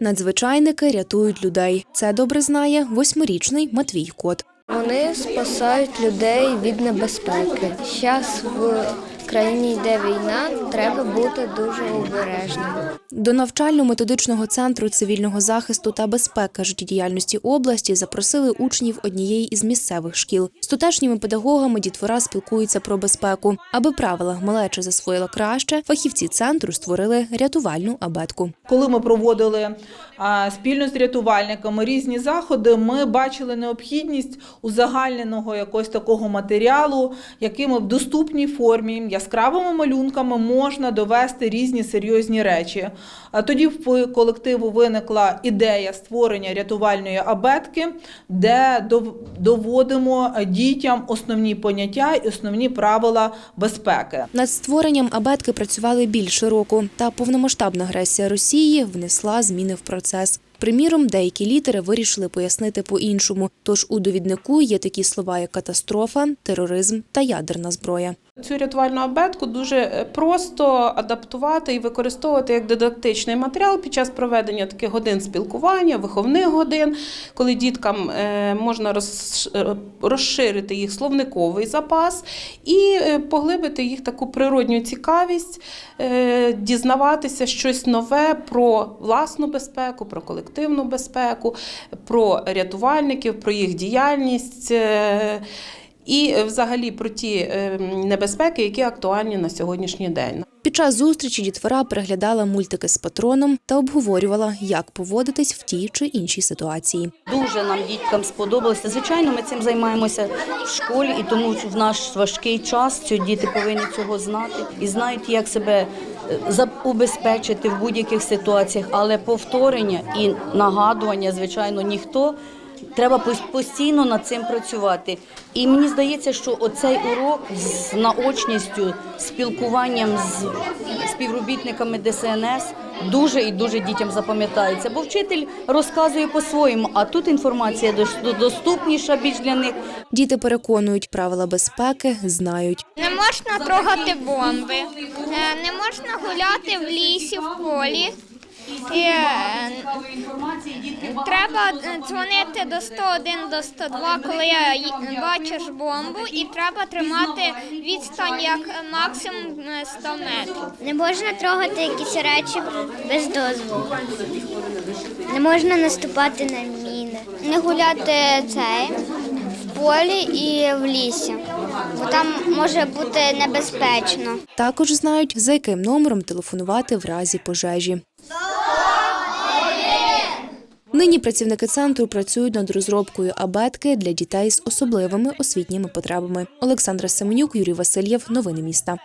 Надзвичайники рятують людей. Це добре знає восьмирічний Матвій Кот. Вони спасають людей від небезпеки. Зараз в країні йде війна, треба бути дуже обережним. До навчально-методичного центру цивільного захисту та безпеки життєдіяльності області запросили учнів однієї із місцевих шкіл. З тутешніми педагогами дітвора спілкуються про безпеку. Аби правила малеча засвоїла краще, фахівці центру створили рятувальну абетку. Коли ми проводили спільно з рятувальниками різні заходи, ми бачили необхідність узагальненого якогось такого матеріалу, якими в доступній формі, яскравими малюнками можна довести різні серйозні речі. А тоді в колективу виникла ідея створення рятувальної абетки, де доводимо дітям основні поняття і основні правила безпеки. Над створенням абетки працювали більше року, та повномасштабна агресія Росії внесла зміни в процес. Приміром, деякі літери вирішили пояснити по-іншому. Тож у довіднику є такі слова, як катастрофа, тероризм та ядерна зброя. Цю рятувальну абетку дуже е, просто адаптувати і використовувати як дидактичний матеріал під час проведення таких годин спілкування, виховних годин, коли діткам е, можна е, розширити їх словниковий запас і поглибити їх таку природню цікавість, дізнаватися щось нове про власну безпеку, про колективну безпеку, про рятувальників, про їх діяльність. І е, взагалі про ті е, небезпеки, які актуальні на сьогоднішній день. Під час зустрічі дітвора переглядала мультики з патроном та обговорювала, як поводитись в тій чи іншій ситуації. Дуже нам діткам сподобалося. Звичайно, ми цим займаємося в школі, і тому в наш важкий час ці діти повинні цього знати і знають, як себе е, убезпечити в будь-яких ситуаціях. Але повторення і нагадування, звичайно, ніхто. Треба постійно над цим працювати. І мені здається, що оцей урок з наочністю, спілкуванням з співробітниками ДСНС дуже і дуже дітям запам'ятається. Бо вчитель розказує по-своєму, а тут інформація доступніша більш для них. Діти переконують, правила безпеки знають. Не можна трогати бомби, е, не можна гуляти в лісі, в полі. І, е, треба е, дзвонити до 101, до 102, коли бачиш бомбу, і треба тримати відстань як максимум е, 100 метрів. Не можна трогати якісь речі без дозволу. Не можна наступати на міни. Не гуляти цей в полі і в лісі, бо там може бути небезпечно. Також знають, за яким номером телефонувати в разі пожежі. Нині працівники центру працюють над розробкою абетки для дітей з особливими освітніми потребами. Олександра Семенюк, Юрій Васильєв. Новини міста.